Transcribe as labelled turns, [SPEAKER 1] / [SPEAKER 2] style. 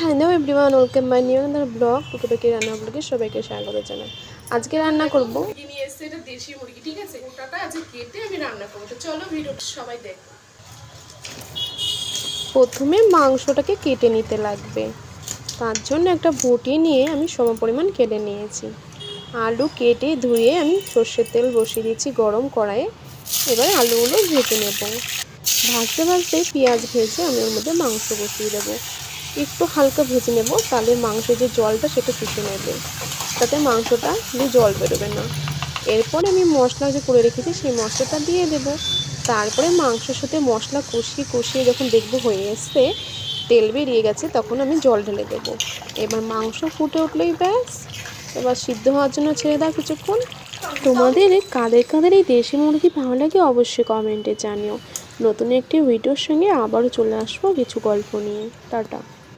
[SPEAKER 1] Hello everyone welcome my new another blog টুকিটাকি রান্না ব্লগে সবাইকে স্বাগত জানাই। আজকে রান্না করব।
[SPEAKER 2] নিয়ে এসছে এটা দেশি মুরগি ঠিক আছে? ওটাটা আজকে কেটে আমি রান্না করব। তো চলো ভিডিওটা সবাই দেখ।
[SPEAKER 1] প্রথমে মাংসটাকে কেটে নিতে লাগবে। তার জন্য একটা বটি নিয়ে আমি সম পরিমাণ কেটে নিয়েছি। আলু কেটে ধুয়ে আমি সর্ষের তেল বসিয়ে দিয়েছি গরম কড়াইয়ে। এবার আলুগুলো ভেজে নেব। ভাজতে ভাজতে পেঁয়াজ ভেজে আমি ওর মধ্যে মাংস বসিয়ে দেবো। একটু হালকা ভেজে নেব, তাহলে মাংসের যে জলটা সেটা শুষে নেবে। তাতে মাংসটা দিয়ে জল বেরোবে না। এরপরে আমি মশলা যে করে রেখেছি, সেই মশলাটা দিয়ে দেবো। তারপরে মাংসের সাথে মশলা কষিয়ে কষিয়ে যখন দেখব হয়ে এসছে, তেল বেরিয়ে গেছে, তখন আমি জল ঢেলে দেবো। এবার মাংস ফুটে উঠলেই ব্যাস। এবার সিদ্ধ হওয়ার জন্য ছেড়ে দাও কিছুক্ষণ। তোমাদের কাদের কাদের এই দেশি মুরগি ভালো লাগে অবশ্যই কমেন্টে জানিও। নতুন একটি ভিডিওর সঙ্গে আবারও চলে আসব কিছু গল্প নিয়ে। টাটা।